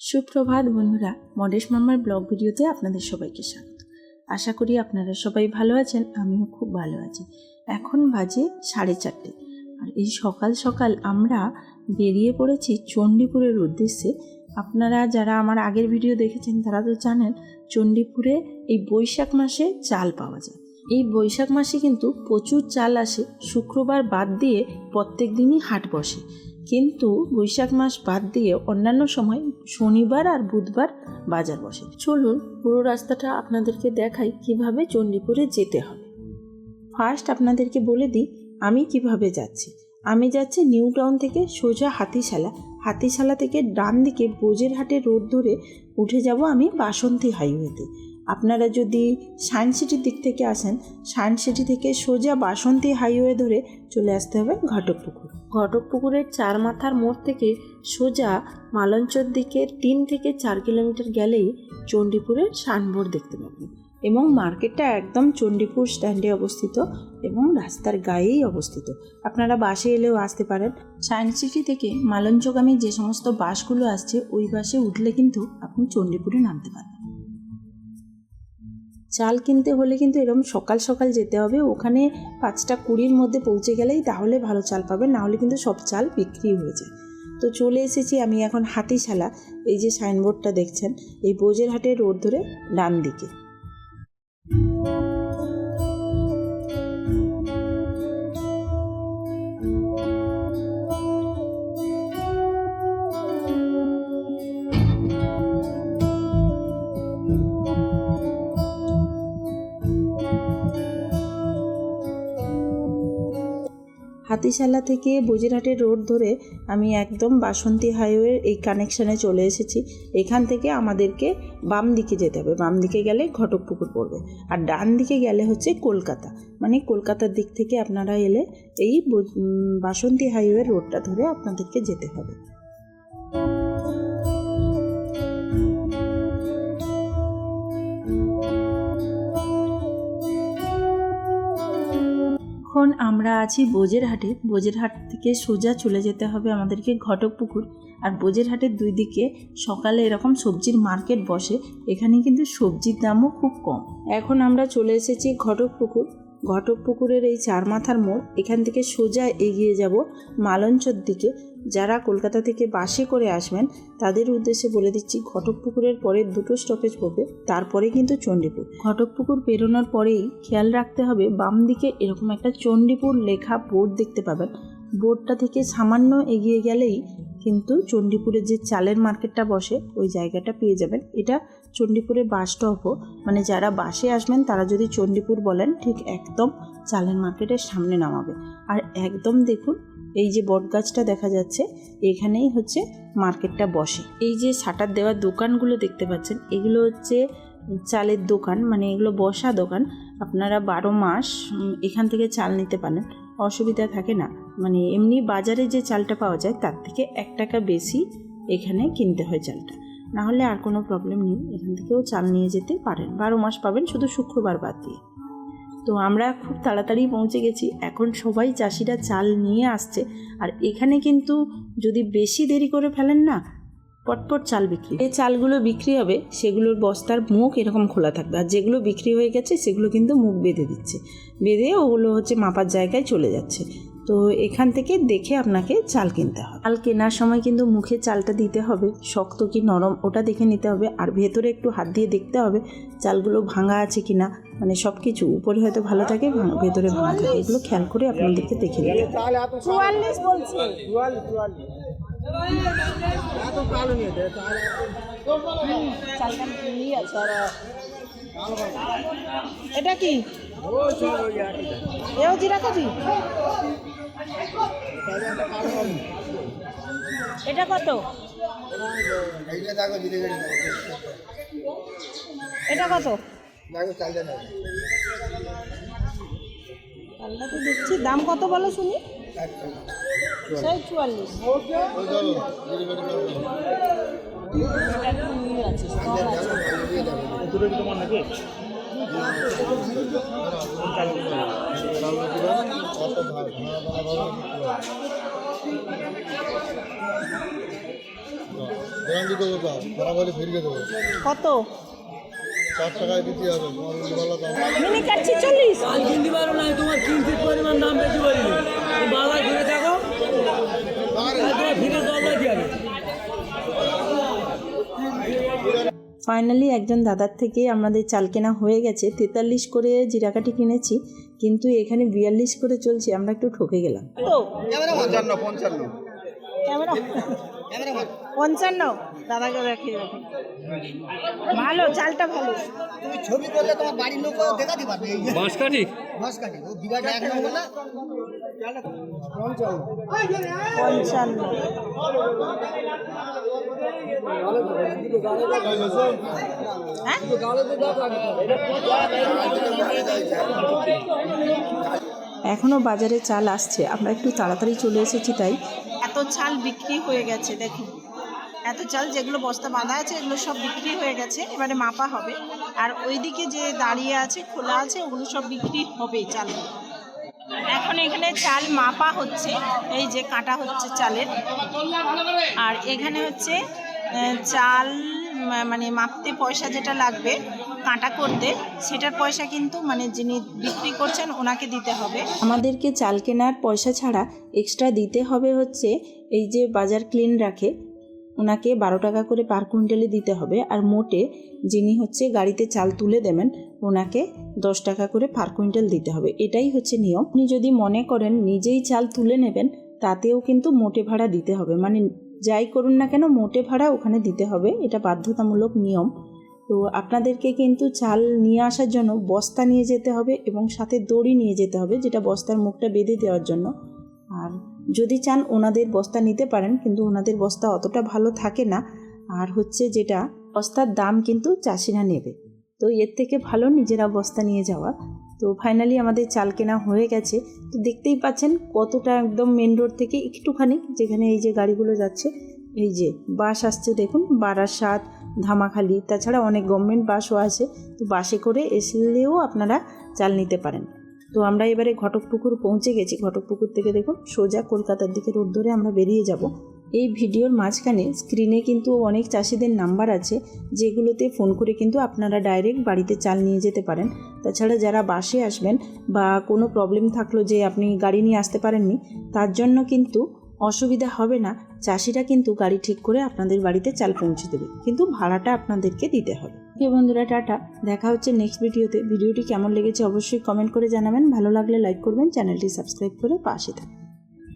সুপ্রভাত বন্ধুরা, মডেশ মামার ব্লগ ভিডিওতে আপনাদের সবাইকে স্বাগত। আশা করি আপনারা সবাই ভালো আছেন, আমিও খুব ভালো আছি। এখন বাজে সাড়ে চারটে। আর এই সকাল সকাল আমরা বেরিয়ে পড়েছি চণ্ডীপুরের উদ্দেশ্যে। আপনারা যারা আমার আগের ভিডিও দেখেছেন, তারা তো জানেন চণ্ডীপুরে এই বৈশাখ মাসে চাল পাওয়া যায়। এই বৈশাখ মাসে কিন্তু প্রচুর চাল আসে। শুক্রবার বাদ দিয়ে প্রত্যেক দিনই হাট বসে। কিন্তু বৈশাখ মাস বাদ দিয়ে অন্যান্য সময় শনিবার আর বুধবার বাজার বসে। চলুন পুরো রাস্তাটা আপনাদেরকে দেখাই কীভাবে চণ্ডীপুরে যেতে হবে। ফার্স্ট আপনাদেরকে বলে দিই, আমি কীভাবে যাচ্ছি। আমি যাচ্ছি নিউ টাউন থেকে সোজা হাতিশালা। হাতিশালা থেকে ডান দিকে বোজেরহাটে রোড ধরে উঠে যাব আমি বাসন্তী হাইওয়েতে। আপনারা যদি সায়েন্স সিটির দিক থেকে আসেন সায়েন্স সিটি থেকে সোজা বাসন্তী হাইওয়ে ধরে চলে আসতে হবে ঘটকপুকুর। ঘটকপুকুরের চার মাথার মোড় থেকে সোজা মালঞ্চর দিকে তিন থেকে চার কিলোমিটার গেলেই চণ্ডীপুরের সানবোর্ড দেখতে পাবেন এবং মার্কেটটা একদম চণ্ডীপুর স্ট্যান্ডে অবস্থিত এবং রাস্তার গায়েই অবস্থিত। আপনারা বাসে এলেও আসতে পারেন। সায়েন্স সিটি থেকে মালঞ্চগামী যে সমস্ত বাসগুলো আসছে, ওই বাসে উঠলে কিন্তু আপনি চণ্ডীপুরে নামতে পারবেন। চাল কিনতে হলে কিন্তু এরকম সকাল সকাল যেতে হবে। ওখানে পাঁচটা কুড়ির মধ্যে পৌঁছে গেলেই তাহলে ভালো চাল পাবেন নাহলে কিন্তু সব চাল বিক্রি হয়ে যায়। তো চলে এসেছি আমি এখন হাতিশালা, এই যে সাইনবোর্ডটা দেখছেন, এই বোজের বোজেরহাটের রোড ধরে ডান দিকে হাতিশালা থেকে বজিরহাটের রোড ধরে আমি একদম বাসন্তী হাইওয়ের এই কানেকশানে চলে এসেছি। এখান থেকে আমাদেরকে বাম দিকে যেতে হবে। বাম দিকে গেলে ঘটক পুকুর পড়বে। আর ডান দিকে গেলে হচ্ছে কলকাতা। মানে কলকাতার দিক থেকে আপনারা এলে এই বাসন্তী হাইওয়ের রোডটা ধরে আপনাদেরকে যেতে হবে। আমরা আছি বোজেরহাটে। বোজেরহাট থেকে সোজা চলে যেতে হবে আমাদেরকে ঘটক পুকুর আর বোজেরহাটের দুই দিকে সকালে এরকম সবজির মার্কেট বসে। এখানে কিন্তু সবজির দামও খুব কম। এখন আমরা চলে এসেছি ঘটকপুকুর। ঘটকপুকুরের এই চার মাথার মোড়, এখান থেকে সোজা এগিয়ে যাব মালঞ্চর দিকে। যারা কলকাতা থেকে বাসে করে আসবেন, তাদের উদ্দেশ্যে বলে দিচ্ছি ঘটকপুকুরের পরে দুটো স্টপেজ পড়বে, তারপরে কিন্তু চণ্ডীপুর। ঘটকপুকুর পেরোনোর পরেই খেয়াল রাখতে হবে, বাম দিকে এরকম একটা চণ্ডীপুর লেখা বোর্ড দেখতে পাবেন। বোর্ডটা থেকে সামান্য এগিয়ে গেলেই কিন্তু চণ্ডীপুরের যে চালের মার্কেটটা বসে, ওই জায়গাটা পেয়ে যাবেন। এটা চণ্ডীপুরে বাস স্টপও মানে যারা বাসে আসবেন, তারা যদি চণ্ডীপুর বলেন, ঠিক একদম চালের মার্কেটের সামনে নামাবে। আর একদম দেখুন, এই যে বটগাছটা দেখা যাচ্ছে, এখানেই হচ্ছে মার্কেটটা বসে। এই যে শাটার দেওয়া দোকানগুলো দেখতে পাচ্ছেন, এগুলো হচ্ছে চালের দোকান মানে এগুলো বসা দোকান। আপনারা বারো মাস এখান থেকে চাল নিতে পারেন, অসুবিধা থাকে না। মানে এমনি বাজারে যে চালটা পাওয়া যায়, তার থেকে এক টাকা বেশি এখানে কিনতে হয় চালটা। না হলে আর কোনো প্রবলেম নেই। এখান থেকেও চাল নিয়ে যেতে পারেন। বারো মাস পাবেন, শুধু শুক্রবার বাদ দিয়ে। তো আমরা খুব তাড়াতাড়ি পৌঁছে গেছি। এখন সবাই চাষিরা চাল নিয়ে আসছে। আর এখানে কিন্তু যদি বেশি দেরি করে ফেলেন না, পটপট চাল বিক্রি যে চালগুলো বিক্রি হবে, সেগুলোর বস্তার মুখ এরকম খোলা থাকবে। আর যেগুলো বিক্রি হয়ে গেছে, সেগুলো কিন্তু মুখ বেঁধে দিচ্ছে। বেঁধে ওগুলো হচ্ছে মাপার জায়গায় চলে যাচ্ছে। তো এখান থেকে দেখে আপনাকে চাল কিনতে হবে। চাল কেনার সময় কিন্তু মুখে চালটা দিতে হবে শক্ত কি নরম ওটা দেখে নিতে হবে আর ভেতরে একটু হাত দিয়ে দেখতে হবে চালগুলো ভাঙা আছে কি না মানে সব কিছু উপরে হয়তো ভালো থাকে ভেতরে ভাঙা থাকে এগুলো খেয়াল করে আপনাদেরকে দেখে নিতে এটা কি? এও জিরা কফি? এটা কত? এটা কত? দেখো তো দেখছি। দাম কত বলো শুনি? চুয়াল্লিশ। আছে আছে কত? মিনি কাটছি চল্লিশ কিনতে পারো না তোমার পরিমাণ দাম বেশি ঘুরে থাকো আর তোমার ফিরে ফাইনালি একজন দাদার থেকে আমাদের চাল কেনা হয়ে গেছে। তেতাল্লিশ করে জিরাকাটি কিনেছি কিন্তু এখানে বিয়াল্লিশ করে চলছে আমরা একটু ঠকে গেলাম। পঞ্চান্ন দাদাকে দেখে দেখে ভালো চালটা ভালো। তুমি ছবি করলে তোমার বাড়ির লোক বাঁশকাঠি। ও বিরাট এক নম্বর না? হ্যাঁ বাজারে চাল আসছে, আমরা একটু তাড়াতাড়ি চলে এসেছি তাই। এত চাল বিক্রি হয়ে গেছে, দেখুন। এত চাল যেগুলো বস্তা বাঁধা আছে, এগুলো সব বিক্রি হয়ে গেছে, এবারে মাপা হবে। আর ওইদিকে যে দাঁড়িয়ে আছে, খোলা আছে, ওগুলো সব বিক্রি হবে চাল। এখন এখানে চাল মাপা হচ্ছে, এই যে কাটা হচ্ছে চালের। আর এখানে হচ্ছে চাল মানে মাপতে পয়সা যেটা লাগবে কাটা করতে, সেটার পয়সা কিন্তু মানে যিনি বিক্রি করছেন ওনাকে দিতে হবে। আমাদেরকে চাল কেনার পয়সা ছাড়া এক্সট্রা দিতে হবে হচ্ছে, এই যে বাজার ক্লিন রাখে ওনাকে বারো টাকা করে পার কুইন্টালে দিতে হবে। আর মোটে যিনি হচ্ছে গাড়িতে চাল তুলে দেবেন ওনাকে দশ টাকা করে পার কুইন্টাল দিতে হবে। এটাই হচ্ছে নিয়ম। আপনি যদি মনে করেন নিজেই চাল তুলে নেবেন, তাতেও কিন্তু মোটে ভাড়া দিতে হবে। মানে যাই করুন না কেন, মোটে ভাড়া ওখানে দিতে হবে। এটা বাধ্যতামূলক নিয়ম। তো আপনাদেরকে কিন্তু চাল নিয়ে আসার জন্য বস্তা নিয়ে যেতে হবে এবং সাথে দড়ি নিয়ে যেতে হবে, যেটা বস্তার মুখটা বেঁধে দেওয়ার জন্য। আর যদি চান ওনাদের বস্তা নিতে পারেন, কিন্তু ওনাদের বস্তা অতটা ভালো থাকে না। আর হচ্ছে যেটা, বস্তার দাম কিন্তু চাষিরা নেবে। তো এর থেকে ভালো নিজেরা বস্তা নিয়ে যাওয়া। তো ফাইনালি আমাদের চাল কেনা হয়ে গেছে। তো দেখতেই পাচ্ছেন কতটা একদম মেন রোড থেকে একটুখানি, যেখানে এই যে গাড়িগুলো যাচ্ছে, এই যে বাস আসছে দেখুন, বারাসাত, ধামাখালি, তাছাড়া অনেক গভর্নমেন্ট বাসও আছে। তো বাসে করে এসলেও আপনারা চাল নিতে পারেন। তো আমরা এবারে ঘটকপুকুর পৌঁছে গেছি। ঘটকপুকুর থেকে দেখুন সোজা কলকাতার দিকে রোড ধরে আমরা বেরিয়ে যাব। এই ভিডিওর মাঝখানে স্ক্রিনে কিন্তু অনেক চাষিদের নাম্বার আছে, যেগুলোতে ফোন করে কিন্তু আপনারা ডাইরেক্ট বাড়িতে চাল নিয়ে যেতে পারেন। তাছাড়া যারা বাসে আসবেন বা কোনো প্রবলেম থাকল যে আপনি গাড়ি নিয়ে আসতে পারেননি, তার জন্য কিন্তু অসুবিধা হবে না। চাষিরা কিন্তু গাড়ি ঠিক করে আপনাদের বাড়িতে চাল পৌঁছে দেবে। কিন্তু ভাড়াটা আপনাদেরকে দিতে হবে। ওকে বন্ধুরা, টাটা। দেখা হচ্ছে নেক্সট ভিডিওতে। ভিডিওটি কেমন লেগেছে অবশ্যই কমেন্ট করে জানাবেন। ভালো লাগলে লাইক করবেন চ্যানেলটি সাবস্ক্রাইব করে পাশে থাকবেন।